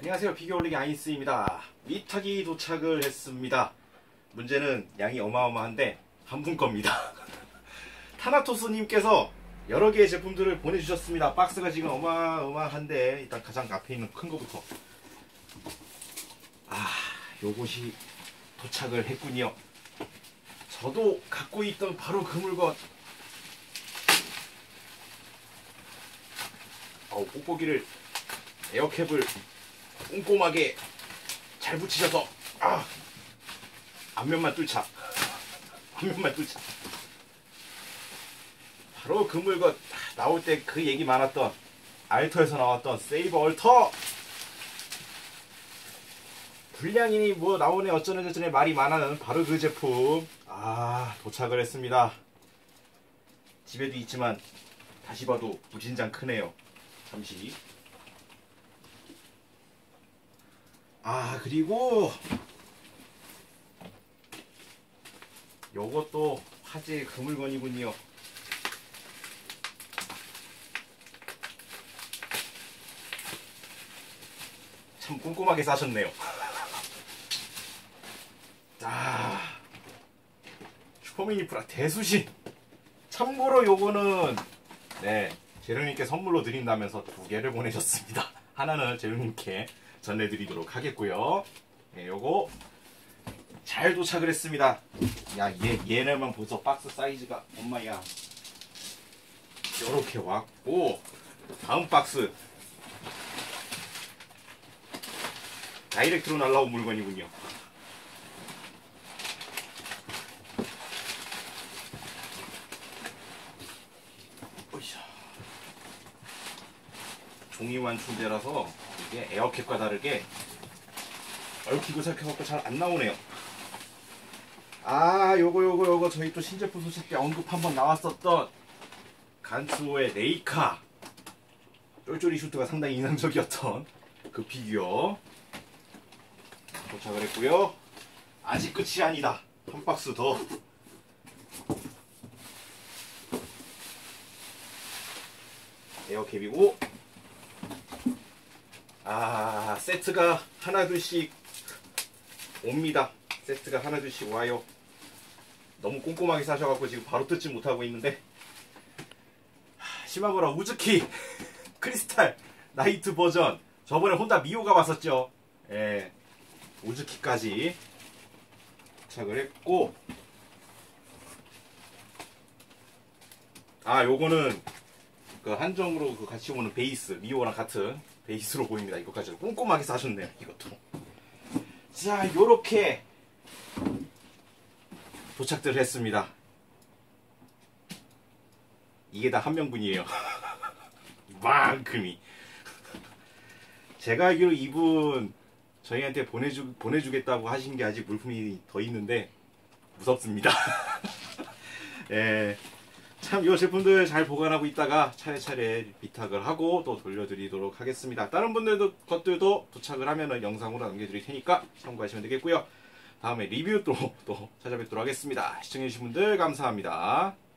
안녕하세요. 피겨올리기 아인스입니다. 미타기 도착을 했습니다. 문제는 양이 어마어마한데 한 분 겁니다. 타나토스님께서 여러 개의 제품들을 보내주셨습니다. 박스가 지금 어마어마한데 일단 가장 앞에 있는 큰 거부터. 아 요것이 도착을 했군요. 저도 갖고 있던 바로 그 물건. 어우 뽁뽁이를 에어캡을 꼼꼼하게 잘 붙이셔서 아 앞면만 뚫자. 앞면만 뚫자. 바로 그 물건 나올 때 그 얘기 많았던 알터에서 나왔던 세이버 얼터. 불량이니 뭐 나오네 어쩌네 저쩌네 말이 많아는 바로 그 제품. 아 도착을 했습니다. 집에도 있지만 다시 봐도 무진장 크네요. 잠시 아 그리고 요것도 화제의 그 물건이군요. 참 꼼꼼하게 싸셨네요. 아 슈퍼미니 프라 대수신 참고로 요거는 네 재룡님께 선물로 드린다면서 두 개를 보내셨습니다. 하나는 재룡님께 전해드리도록 하겠고요. 네, 요거 잘 도착을 했습니다. 야, 얘, 얘네만 벌써 박스 사이즈가 엄마야. 요렇게 왔고, 다음 박스. 다이렉트로 날라온 물건이군요. 종이 완충제라서 이게 에어캡과 다르게 얽히고 살펴갖고 잘 안 나오네요. 아, 요거 요거 요거 저희 또 신제품 소식 때 언급 한번 나왔었던 간츠오의 레이카 쫄쫄이 슈트가 상당히 인상적이었던 그 피규어 도착을 했고요. 아직 끝이 아니다. 한 박스 더. 에어캡이고 아 세트가 하나 둘씩 옵니다. 세트가 하나 둘씩 와요. 너무 꼼꼼하게 사셔갖고 지금 바로 뜯지 못하고 있는데. 시마고라 우즈키 크리스탈 나이트 버전. 저번에 혼다 미호가 왔었죠. 예 우즈키까지 도착을 했고. 아 요거는 그 한정으로 그 같이 오는 베이스 미호랑 같은 베이스로 보입니다. 이거까지 꼼꼼하게 사셨네요. 이것도. 자, 요렇게 도착들 했습니다. 이게 다 한 명분이에요. 만큼이. 제가 알기로 이분 저희한테 보내주, 보내주겠다고 하신 게 아직 물품이 더 있는데 무섭습니다. 예. 참, 이 제품들 잘 보관하고 있다가 차례차례 비탁을 하고 또 돌려드리도록 하겠습니다. 다른 분들도 것들도 도착을 하면은 영상으로 남겨드릴 테니까 참고하시면 되겠고요. 다음에 리뷰 또, 또 찾아뵙도록 하겠습니다. 시청해주신 분들 감사합니다.